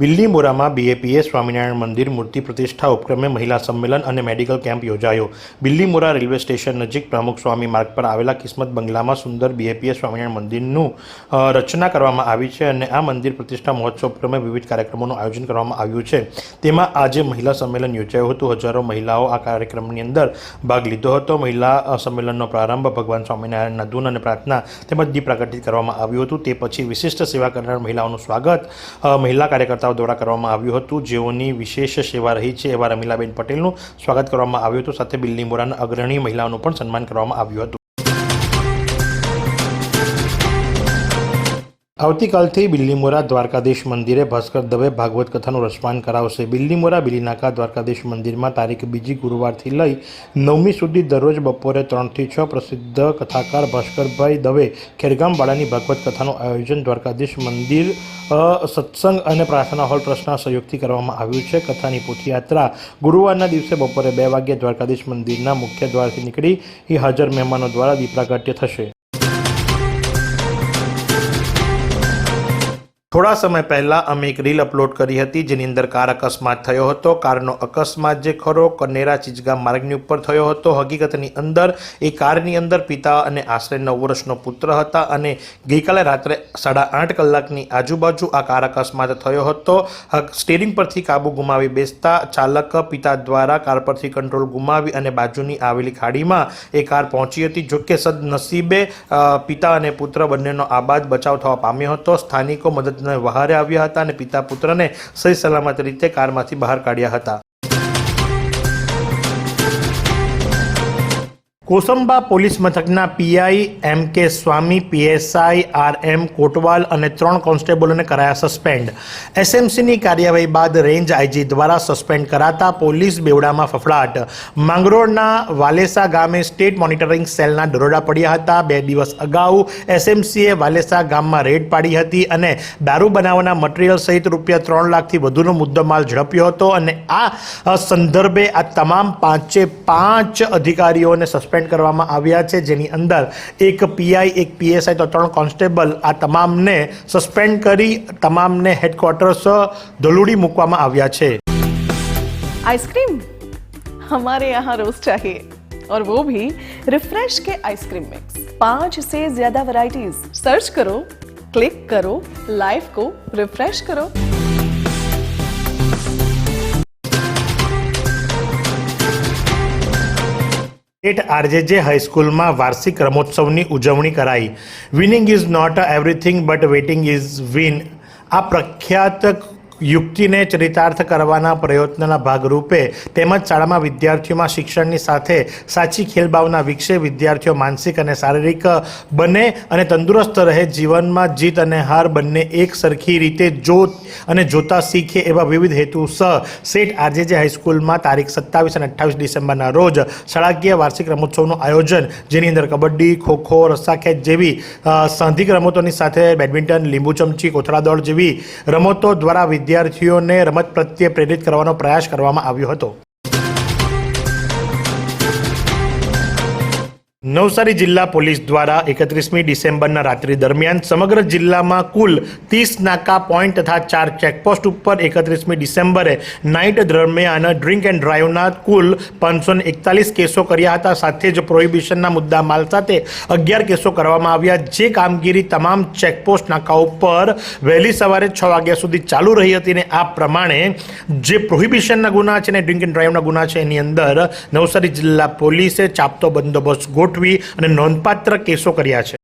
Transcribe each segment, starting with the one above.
બિલ્લીમોરામાં બીએપીએ સ્વામિનારાયણ મંદિર મૂર્તિ પ્રતિષ્ઠા ઉપક્રમે મહિલા સંમેલન અને મેડિકલ કેમ્પ યોજાયો. બિલ્લીમોરા રેલવે સ્ટેશન નજીક પ્રમુખ સ્વામી માર્ગ પર આવેલા કિસ્મત બંગલામાં સુંદર બીએપીએ સ્વામિનારાયણ મંદિરનું રચના કરવામાં આવી છે અને આ મંદિર પ્રતિષ્ઠા મહોત્સવ ઉપક્રમે વિવિધ કાર્યક્રમોનું આયોજન કરવામાં આવ્યું છે. તેમાં આજે મહિલા સંમેલન યોજાયું હતું. હજારો મહિલાઓ આ કાર્યક્રમની અંદર ભાગ લીધો હતો. મહિલા સંમેલનનો પ્રારંભ ભગવાન સ્વામિનારાયણના ધૂન અને પ્રાર્થના તેમજ દીપ પ્રકટિત કરવામાં આવ્યું હતું. તે પછી વિશિષ્ટ સેવા કરનાર મહિલાઓનું સ્વાગત મહિલા મહિલા કાર્યકર્તાઓ દ્વારા કરવામાં આવ્યું હતું. જેઓની વિશેષ સેવા રહી છે એવા રમીલાબેન પટેલનું સ્વાગત કરવામાં આવ્યું હતું. સાથે બિલ્લીમોરાના અગ્રણી મહિલાઓનું પણ સન્માન કરવામાં આવ્યું હતું. આવતીકાલથી બિલ્લીમોરા દ્વારકાધીશ મંદિરે ભાસ્કર દવે ભાગવત કથાનું રસપાન કરાવશે. બિલ્લીમોરા બિલીનાકા દ્વારકાધીશ મંદિરમાં તારીખ બીજી ગુરુવારથી લઈ નવમી સુધી દરરોજ બપોરે ત્રણથી છ પ્રસિદ્ધ કથાકાર ભાસ્કરભાઈ દવે ખેરગામવાળાની ભાગવત કથાનું આયોજન દ્વારકાધીશ મંદિર સત્સંગ અને પ્રાર્થના હોલ ટ્રસ્ટના સહયોગથી કરવામાં આવ્યું છે. કથાની પોથયાત્રા ગુરુવારના દિવસે બપોરે બે વાગ્યે દ્વારકાધીશ મંદિરના મુખ્ય દ્વારથી નીકળી હાજર મહેમાનો દ્વારા દીપરાગટ્ય થશે. થોડા સમય પહેલાં અમે એક રીલ અપલોડ કરી હતી, જેની અંદર કાર અકસ્માત થયો હતો. કારનો અકસ્માત જે ખરો, કનેરા ચીચગામ માર્ગની ઉપર થયો હતો. હકીકતની અંદર એ કારની અંદર પિતા અને આશરે નવ વર્ષનો પુત્ર હતા અને ગઈકાલે રાત્રે સાડા આઠ કલાકની આજુબાજુ આ કાર અકસ્માત થયો હતો. સ્ટેરિંગ પરથી કાબુ ગુમાવી બેસતા ચાલક પિતા દ્વારા કાર પરથી કંટ્રોલ ગુમાવી અને બાજુની આવેલી ખાડીમાં એ કાર પહોંચી હતી જોકે સદનસીબે પિતા અને પુત્ર બંનેનો આબાદ બચાવ થવા પામ્યો હતો. સ્થાનિકો મદદને વહારે આવ્યા હતા અને પિતા પુત્રને સહી સલામત રીતે કારમાંથી બહાર કાઢ્યા હતા. કોસંબા પોલીસ મથકના PI M K Swami, PSI R M Kotwal અને ત્રણ કોન્સ્ટેબલોને કરાયા સસ્પેન્ડ. એસએમસીની કાર્યવાહી બાદ રેન્જ આઈજી દ્વારા સસ્પેન્ડ કરાતા પોલીસ બેવડામાં ફફડાટ. માંગરોળના વાલેસા ગામે સ્ટેટ મોનિટરિંગ સેલના દરોડા પડ્યા હતા. બે દિવસ અગાઉ એસએમસીએ વાલેસા ગામમાં રેડ પાડી હતી અને દારૂ બનાવવાના મટીરિયલ સહિત રૂપિયા ત્રણ લાખથી વધુનો મુદ્દામાલ ઝડપ્યો હતો અને આ સંદર્ભે આ તમામ પાંચે પાંચ અધિકારીઓને સસ્પેન્ડ કરવામાં આવ્યા છે જેની અંદર એક પીઆઈ એક પીએસઆઈ તો ત્રણ કોન્સ્ટેબલ આ તમામને સસ્પેન્ડ કરી તમામને હેડક્વાર્ટર્સ ધલુડી મૂકવામાં આવ્યા છે आइसक्रीम हमारे यहाँ रोज चाहिए और वो भी रिफ्रेश के आइसक्रीम मिक्स पांच से ज्यादा वैरायटीज सर्च करो क्लिक करो लाइफ को रिफ्रेश करो સ્ટેટ આરજેજે હાઈસ્કૂલમાં વાર્ષિક રમોત્સવની ઉજવણી કરાઈ. Winning is not everything but waiting is win આ પ્રખ્યાત યુક્તિને ચરિતાર્થ કરવાના પ્રયત્નના ભાગરૂપે તેમજ શાળામાં વિદ્યાર્થીઓમાં શિક્ષણની સાથે સાચી ખેલભાવના વિકસે વિદ્યાર્થીઓ માનસિક અને શારીરિક બને અને તંદુરસ્ત રહે. જીવનમાં જીત અને હાર બંને એક સરખી રીતે જો અને જોતા શીખે એવા વિવિધ હેતુસર સેટ આરજેજે હાઈસ્કૂલમાં તારીખ સત્તાવીસ અને અઠ્ઠાવીસ ડિસેમ્બરના રોજ શાળાકીય વાર્ષિક રમોત્સવનું આયોજન, જેની અંદર કબડ્ડી, ખોખો રસ્સાખેંચ જેવી સાંધિક રમતોની સાથે બેડમિન્ટન, લીંબુ ચમચી કોથળા દોડ જેવી રમતો દ્વારા વિદ્યાર્થીઓને રમત પ્રત્યે પ્રેરિત કરવાનો પ્રયાસ કરવામાં આવ્યો હતો. નવસારી જિલ્લા પોલીસ દ્વારા એકત્રીસમી ડિસેમ્બરના રાત્રિ દરમિયાન સમગ્ર જિલ્લામાં કુલ ત્રીસ નાકા પોઈન્ટ તથા ચાર ચેકપોસ્ટ ઉપર એકત્રીસમી ડિસેમ્બરે નાઇટ દરમિયાન ડ્રિંક એન્ડ ડ્રાઈવના કુલ પાંચસો એકતાલીસ કેસો કર્યા હતા. સાથે જ પ્રોહિબિશનના મુદ્દા માલ સાથે અગિયાર કેસો કરવામાં આવ્યા. જે કામગીરી તમામ ચેકપોસ્ટ નાકા ઉપર વહેલી સવારે છ વાગ્યા સુધી ચાલુ રહી હતી અને આ પ્રમાણે જે પ્રોહિબિશનના ગુના છે ને ડ્રિંક એન્ડ ડ્રાઈવના ગુના છે એની અંદર નવસારી જિલ્લા પોલીસે ચાપતો બંદોબસ્ત ગોઠવી અને નોંધપાત્ર કેસો કર્યા છે.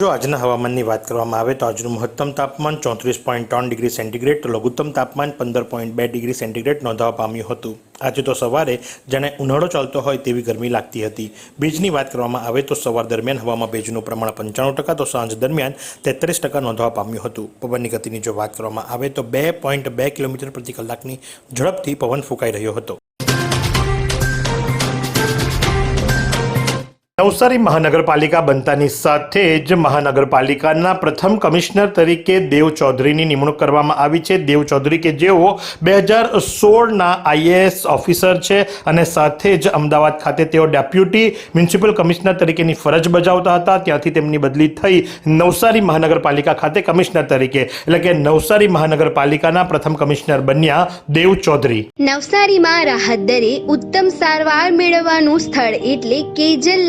જો આજના હવામાનની વાત કરવામાં આવે તો આજનું મહત્તમ તાપમાન ચોત્રીસ પોઈન્ટ ત્રણ ડિગ્રી સેન્ટીગ્રેડ, તો લઘુત્તમ તાપમાન પંદર પોઈન્ટ બે ડિગ્રી સેન્ટીગ્રેડ નોંધવા પામ્યું હતું. આજે તો સવારે જાણે ઉનાળો ચાલતો હોય તેવી ગરમી લાગતી હતી. ભેજની વાત કરવામાં આવે તો સવાર દરમિયાન હવામાં ભેજનું પ્રમાણ પંચાણું ટકા, તો સાંજ દરમિયાન તેત્રીસ ટકા નોંધવા પામ્યું હતું. પવનની ગતિની જો વાત કરવામાં આવે તો બે પોઈન્ટ બે કિલોમીટર પ્રતિ કલાકની ઝડપથી પવન ફૂંકાઈ રહ્યો હતો. નવસારી મહાનગરપાલિકા બનતાની સાથે જ મહાનગરપાલિકાના પ્રથમ કમિશનર તરીકે દેવ ચૌધરીની નિમણૂક કરવામાં આવી છે. દેવ ચૌધરી કે જેઓ બે હજાર સોળના આઈએએસ ઓફિસર છે અને સાથે જ અમદાવાદ ખાતે તેઓ ડેપ્યુટી મ્યુનિસિપલ કમિશનર તરીકેની ફરજ બજાવતા હતા. ત્યાંથી તેમની બદલી થઈ નવસારી મહાનગરપાલિકા ખાતે કમિશનર તરીકે. એટલે કે નવસારી મહાનગરપાલિકાના પ્રથમ કમિશનર બન્યા દેવ ચૌધરી. નવસારીમાં રાહત દરે ઉત્તમ સારવાર મેળવવાનું સ્થળ એટલે Kejal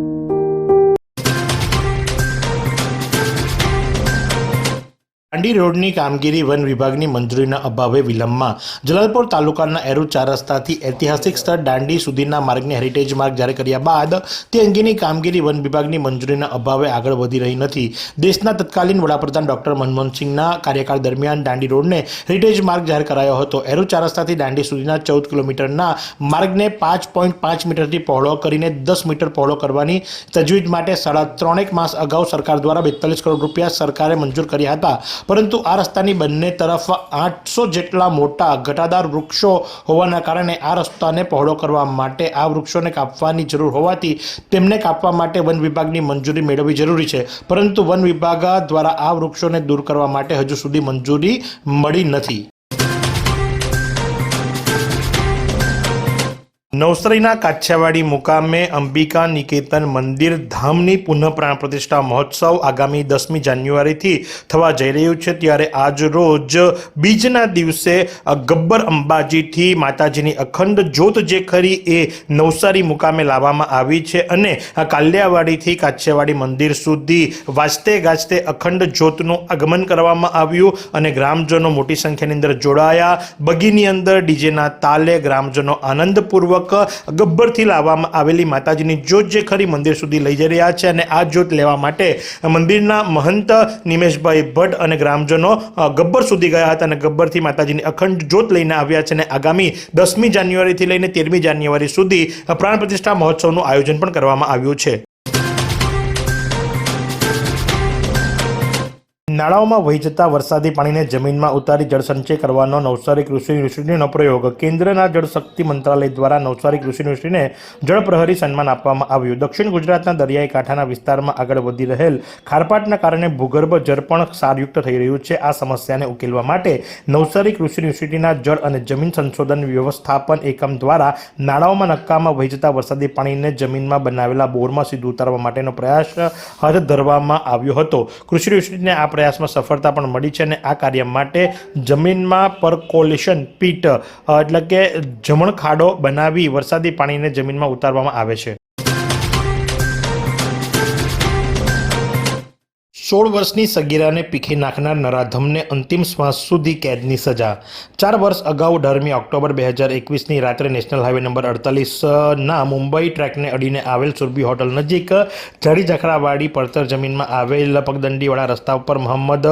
દાંડી રોડની કામગીરી વન વિભાગની મંજૂરીના અભાવે વિલંબમાં. જલાલપોર તાલુકાના એરુ ચાર રસ્તાથી ઐતિહાસિક સ્થળ દાંડી સુધીના માર્ગને હેરિટેજ માર્ગ જાહેર કર્યા બાદ તે અંગેની કામગીરી વન વિભાગની મંજૂરીના અભાવે આગળ વધી રહી નથી. દેશના તત્કાલીન વડાપ્રધાન ડોક્ટર મનમોહનસિંહના કાર્યકાળ દરમિયાન દાંડી રોડને હેરિટેજ માર્ગ જાહેર કરાયો હતો. એરુ ચાર રસ્તાથી દાંડી સુધીના ચૌદ કિલોમીટરના માર્ગને પાંચ પોઈન્ટ પાંચ મીટરથી પહોળો કરીને દસ મીટર પહોળો કરવાની તજવીજ માટે સાડા ત્રણેક માસ અગાઉ સરકાર દ્વારા બેતાલીસ કરોડ રૂપિયા સરકારે મંજૂર કર્યા હતા. પરંતુ આ રસ્તાની બંને તરફ આઠસો જેટલા મોટા ઘટાદાર વૃક્ષો હોવાના કારણે આ રસ્તાને પહોળો કરવા માટે આ વૃક્ષોને કાપવાની જરૂર હોવાથી તેમને કાપવા માટે વન વિભાગની મંજૂરી મેળવવી જરૂરી છે. પરંતુ વન વિભાગ દ્વારા આ વૃક્ષોને દૂર કરવા માટે હજુ સુધી મંજૂરી મળી નથી. નવસારીના કાછિયાવાડી મુકામે અંબિકા નિકેતન મંદિર ધામની પુનઃ પ્રાણ પ્રતિષ્ઠા મહોત્સવ આગામી દસમી જાન્યુઆરીથી થવા જઈ રહ્યું છે. ત્યારે આજ રોજ બીજના દિવસે ગબ્બર અંબાજીથી માતાજીની અખંડ જ્યોત જે ખરી એ નવસારી મુકામે લાવવામાં આવી છે અને કાલિયાવાડીથી કાછિયાવાડી મંદિર સુધી વાજતે ગાજતે અખંડ જ્યોતનું આગમન કરવામાં આવ્યું અને ગ્રામજનો મોટી સંખ્યાની અંદર જોડાયા. બગીની અંદર ડીજેના તાલે ગ્રામજનો આનંદપૂર્વક ગબ્બરથી લાવવામાં આવેલી માતાજીની જ્યોત જે ખરી મંદિર સુધી લઈ જઈ રહ્યા છે અને આ જ્યોત લેવા માટે મંદિરના મહંત નિમેશભાઈ ભટ્ટ અને ગ્રામજનો ગબ્બર સુધી ગયા હતા અને ગબ્બરથી માતાજીની અખંડ જ્યોત લઈને આવ્યા છે અને આગામી દસમી જાન્યુઆરીથી લઈને તેરમી જાન્યુઆરી સુધી પ્રાણ પ્રતિષ્ઠા મહોત્સવનું આયોજન પણ કરવામાં આવ્યું છે. નાળાઓમાં વહી જતા વરસાદી પાણીને જમીનમાં ઉતારી જળસંચય કરવાનો નવસારી કૃષિ યુનિવર્સિટીનો પ્રયોગ. કેન્દ્રના જળશક્તિ મંત્રાલય દ્વારા નવસારી કૃષિ યુનિવર્સિટીને જળ પ્રહરી સન્માન આપવામાં આવ્યું. દક્ષિણ ગુજરાતના દરિયાઈ કાંઠાના વિસ્તારમાં આગળ વધી રહેલ ખારપાટના કારણે ભૂગર્ભ જળ પણ સારયુક્ત થઈ રહ્યું છે. આ સમસ્યાને ઉકેલવા માટે નવસારી કૃષિ યુનિવર્સિટીના જળ અને જમીન સંશોધન વ્યવસ્થાપન એકમ દ્વારા નાળાઓમાં નક્કામાં વહી જતા વરસાદી પાણીને જમીનમાં બનાવેલા બોરમાં સીધું ઉતારવા માટેનો પ્રયાસ હાથ ધરવામાં આવ્યો હતો. કૃષિ યુનિવર્સિટીને આ પ્રયાસમાં સફળતા પણ મળી છે અને આ કાર્ય માટે જમીનમાં પરકોલેશન પીટ એટલે કે જમણ ખાડો બનાવી વરસાદી પાણીને જમીનમાં ઉતારવામાં આવે છે. સોળ વર્ષની સગીરાને પીખી નાખનાર નરાધમને અંતિમ શ્વાસ સુધી કેદની સજા. ચાર વર્ષ અગાઉ અઢારમી ઓક્ટોબર બે હજાર એકવીસની રાત્રે નેશનલ હાઈવે નંબર અડતાલીસના મુંબઈ ટ્રેકને અડીને આવેલ સુરભી હોટલ નજીક જડી ઝખડાવાડી પડતર જમીનમાં આવેલ પગદંડીવાળા રસ્તા ઉપર મોહમ્મદ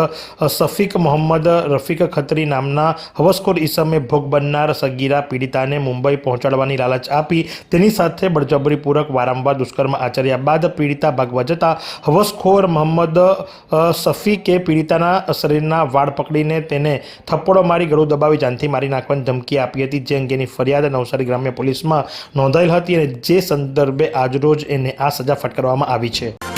સફીક મોહમ્મદ, રફીક ખત્રી નામના હવસખોર ઈસમે ભોગ બનનાર સગીરા પીડિતાને મુંબઈ પહોંચાડવાની લાલચ આપી. તેની સાથે બળજબરીપૂર્વક વારંવાર દુષ્કર્મ આચર્યા બાદ પીડિતા ભાગવા જતા હવસખોર મોહમ્મદ સફીકે પીડિતાના શરીરના વાળ પકડીને તેને થપ્પડો મારી ગળું દબાવી જાનથી મારી નાખવાની ધમકી આપી હતી, જે અંગેની ફરિયાદ નવસારી ગ્રામ્ય પોલીસમાં નોંધાયેલ હતી અને જે સંદર્ભે આજરોજ એને આ સજા ફટકારવામાં આવી છે.